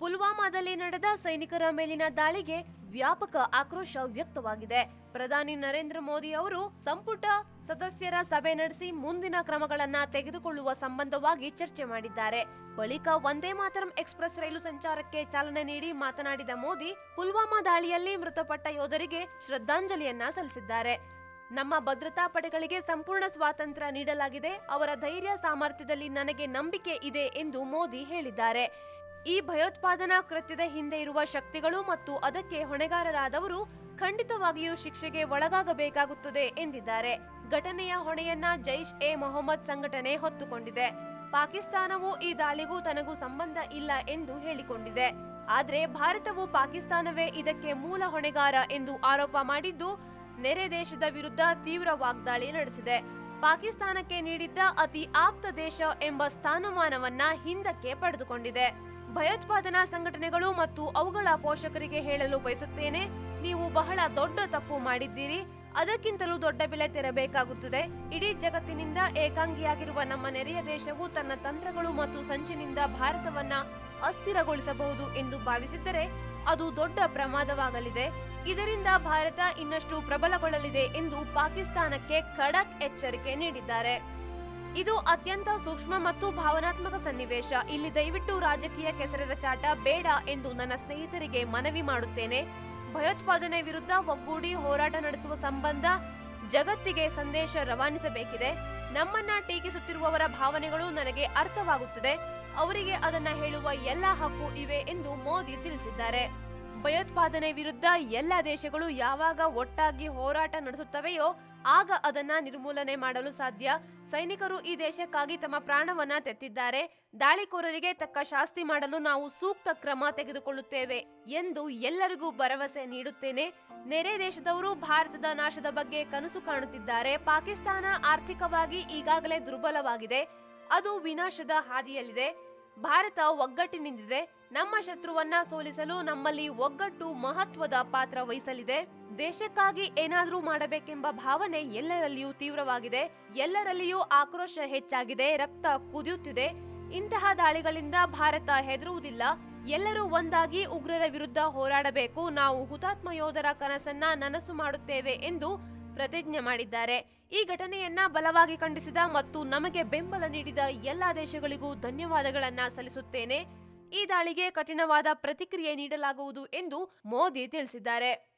ಪುಲ್ವಾಮಾದಲ್ಲಿ ನಡೆದ ಸೈನಿಕರ ಮೇಲಿನ ದಾಳಿಗೆ ವ್ಯಾಪಕ ಆಕ್ರೋಶ ವ್ಯಕ್ತವಾಗಿದೆ. ಪ್ರಧಾನಿ ನರೇಂದ್ರ ಮೋದಿ ಅವರು ಸಂಪುಟ ಸದಸ್ಯರ ಸಭೆ ನಡೆಸಿ ಮುಂದಿನ ಕ್ರಮಗಳನ್ನ ತೆಗೆದುಕೊಳ್ಳುವ ಸಂಬಂಧವಾಗಿ ಚರ್ಚೆ ಮಾಡಿದ್ದಾರೆ. ಬಳಿಕ ವಂದೇ ಮಾತರಂ ಎಕ್ಸ್ಪ್ರೆಸ್ ರೈಲು ಸಂಚಾರಕ್ಕೆ ಚಾಲನೆ ನೀಡಿ ಮಾತನಾಡಿದ ಮೋದಿ, ಪುಲ್ವಾಮಾ ದಾಳಿಯಲ್ಲಿ ಮೃತಪಟ್ಟ ಯೋಧರಿಗೆ ಶ್ರದ್ಧಾಂಜಲಿಯನ್ನ ಸಲ್ಲಿಸಿದ್ದಾರೆ. ನಮ್ಮ ಭದ್ರತಾ ಪಡೆಗಳಿಗೆ ಸಂಪೂರ್ಣ ಸ್ವಾತಂತ್ರ್ಯ ನೀಡಲಾಗಿದೆ. ಅವರ ಧೈರ್ಯ ಸಾಮರ್ಥ್ಯದಲ್ಲಿ ನನಗೆ ನಂಬಿಕೆ ಇದೆ ಎಂದು ಮೋದಿ ಹೇಳಿದ್ದಾರೆ. ಈ ಭಯೋತ್ಪಾದನಾ ಕೃತ್ಯದ ಹಿಂದೆ ಇರುವ ಶಕ್ತಿಗಳು ಮತ್ತು ಅದಕ್ಕೆ ಹೊಣೆಗಾರರಾದವರು ಖಂಡಿತವಾಗಿಯೂ ಶಿಕ್ಷೆಗೆ ಒಳಗಾಗಬೇಕಾಗುತ್ತದೆ ಎಂದಿದ್ದಾರೆ. ಘಟನೆಯ ಹೊಣೆಯನ್ನ ಜೈಷ್ ಎ ಮೊಹಮ್ಮದ್ ಸಂಘಟನೆ ಹೊತ್ತುಕೊಂಡಿದೆ. ಪಾಕಿಸ್ತಾನವು ಈ ದಾಳಿಗೂ ತನಗೂ ಸಂಬಂಧ ಇಲ್ಲ ಎಂದು ಹೇಳಿಕೊಂಡಿದೆ. ಆದರೆ ಭಾರತವು ಪಾಕಿಸ್ತಾನವೇ ಇದಕ್ಕೆ ಮೂಲ ಹೊಣೆಗಾರ ಎಂದು ಆರೋಪ ಮಾಡಿದ್ದು, ನೆರೆ ದೇಶದ ವಿರುದ್ಧ ತೀವ್ರ ವಾಗ್ದಾಳಿ ನಡೆಸಿದೆ. ಪಾಕಿಸ್ತಾನಕ್ಕೆ ನೀಡಿದ್ದ ಅತಿ ಆಪ್ತ ದೇಶ ಎಂಬ ಸ್ಥಾನಮಾನವನ್ನ ಹಿಂದಕ್ಕೆ ಪಡೆದುಕೊಂಡಿದೆ. ಭಯೋತ್ಪಾದನಾ ಸಂಘಟನೆಗಳು ಮತ್ತು ಅವುಗಳ ಪೋಷಕರಿಗೆ ಹೇಳಲು ಬಯಸುತ್ತೇನೆ. ನೀವು ಬಹಳ ದೊಡ್ಡ ತಪ್ಪು ಮಾಡಿದ್ದೀರಿ. ಅದಕ್ಕಿಂತಲೂ ದೊಡ್ಡ ಬೆಲೆ ತೆರಬೇಕಾಗುತ್ತದೆ. ಇಡೀ ಜಗತ್ತಿನಿಂದ ಏಕಾಂಗಿಯಾಗಿರುವ ನಮ್ಮ ನೆರೆಯ ದೇಶವು ತನ್ನ ತಂತ್ರಗಳು ಮತ್ತು ಸಂಚಿನಿಂದ ಭಾರತವನ್ನ ಅಸ್ಥಿರಗೊಳಿಸಬಹುದು ಎಂದು ಭಾವಿಸಿದ್ದರೆ ಅದು ದೊಡ್ಡ ಪ್ರಮಾದವಾಗಲಿದೆ. ಇದರಿಂದ ಭಾರತ ಇನ್ನಷ್ಟು ಪ್ರಬಲಗೊಳ್ಳಲಿದೆ ಎಂದು ಪಾಕಿಸ್ತಾನಕ್ಕೆ ಖಡಕ್ ಎಚ್ಚರಿಕೆ ನೀಡಿದ್ದಾರೆ. ಇದು ಅತ್ಯಂತ ಸೂಕ್ಷ್ಮ ಮತ್ತು ಭಾವನಾತ್ಮಕ ಸನ್ನಿವೇಶ. ಇಲ್ಲಿ ದಯವಿಟ್ಟು ರಾಜಕೀಯ ಕೆಸರದ ಚಾಟ ಬೇಡ ಎಂದು ನನ್ನ ಸ್ನೇಹಿತರಿಗೆ ಮನವಿ ಮಾಡುತ್ತೇನೆ. ಭಯೋತ್ಪಾದನೆ ವಿರುದ್ಧ ಒಗ್ಗೂಡಿ ಹೋರಾಟ ನಡೆಸುವ ಸಂಬಂಧ ಜಗತ್ತಿಗೆ ಸಂದೇಶ ರವಾನಿಸಬೇಕಿದೆ. ನಮ್ಮನ್ನ ಟೀಕಿಸುತ್ತಿರುವವರ ಭಾವನೆಗಳು ನನಗೆ ಅರ್ಥವಾಗುತ್ತದೆ. ಅವರಿಗೆ ಅದನ್ನ ಹೇಳುವ ಎಲ್ಲ ಹಕ್ಕು ಇವೆ ಎಂದು ಮೋದಿ ತಿಳಿಸಿದ್ದಾರೆ. ಭಯೋತ್ಪಾದನೆ ವಿರುದ್ಧ ಎಲ್ಲ ದೇಶಗಳು ಯಾವಾಗ ಒಟ್ಟಾಗಿ ಹೋರಾಟ ನಡೆಸುತ್ತವೆಯೋ ಆಗ ಅದನ್ನ ನಿರ್ಮೂಲನೆ ಮಾಡಲು ಸಾಧ್ಯ. ಸೈನಿಕರು ಈ ದೇಶಕ್ಕಾಗಿ ತಮ್ಮ ಪ್ರಾಣವನ್ನ ತೆತ್ತಿದ್ದಾರೆ. ದಾಳಿಕೋರರಿಗೆ ತಕ್ಕ ಶಾಸ್ತಿ ಮಾಡಲು ನಾವು ಸೂಕ್ತ ಕ್ರಮ ತೆಗೆದುಕೊಳ್ಳುತ್ತೇವೆ ಎಂದು ಎಲ್ಲರಿಗೂ ಭರವಸೆ ನೀಡುತ್ತೇನೆ. ನೆರೆ ದೇಶದವರು ಭಾರತದ ನಾಶದ ಬಗ್ಗೆ ಕನಸು ಕಾಣುತ್ತಿದ್ದಾರೆ. ಪಾಕಿಸ್ತಾನ ಆರ್ಥಿಕವಾಗಿ ಈಗಾಗಲೇ ದುರ್ಬಲವಾಗಿದೆ. ಅದು ವಿನಾಶದ ಹಾದಿಯಲ್ಲಿದೆ. ಭಾರತ ಒಗ್ಗಟ್ಟಿನಿಂದಿದೆ. ನಮ್ಮ ಶತ್ರುವನ್ನ ಸೋಲಿಸಲು ನಮ್ಮಲ್ಲಿ ಒಗ್ಗಟ್ಟು ಮಹತ್ವದ ಪಾತ್ರ ವಹಿಸಲಿದೆ. ದೇಶಕ್ಕಾಗಿ ಏನಾದರೂ ಮಾಡಬೇಕೆಂಬ ಭಾವನೆ ಎಲ್ಲರಲ್ಲಿಯೂ ತೀವ್ರವಾಗಿದೆ. ಎಲ್ಲರಲ್ಲಿಯೂ ಆಕ್ರೋಶ ಹೆಚ್ಚಾಗಿದೆ. ರಕ್ತ ಕುದಿಯುತ್ತಿದೆ. ಇಂತಹ ದಾಳಿಗಳಿಂದ ಭಾರತ ಹೆದರುವುದಿಲ್ಲ. ಎಲ್ಲರೂ ಒಂದಾಗಿ ಉಗ್ರರ ವಿರುದ್ಧ ಹೋರಾಡಬೇಕು. ನಾವು ಹುತಾತ್ಮ ಯೋಧರ ಕನಸನ್ನ ನನಸು ಮಾಡುತ್ತೇವೆ ಎಂದು ಪ್ರತಿಜ್ಞೆ ಮಾಡಿದ್ದಾರೆ. ಈ ಘಟನೆಯನ್ನ ಬಲವಾಗಿ ಖಂಡಿಸಿದ ಮತ್ತು ನಮಗೆ ಬೆಂಬಲ ನೀಡಿದ ಎಲ್ಲ ದೇಶಗಳಿಗೂ ಧನ್ಯವಾದಗಳನ್ನ ಸಲ್ಲಿಸುತ್ತೇನೆ. ಈ ದಾಳಿಗೆ ಕಠಿಣವಾದ ಪ್ರತಿಕ್ರಿಯೆ ನೀಡಲಾಗುವುದು ಎಂದು ಮೋದಿ ತಿಳಿಸಿದ್ದಾರೆ.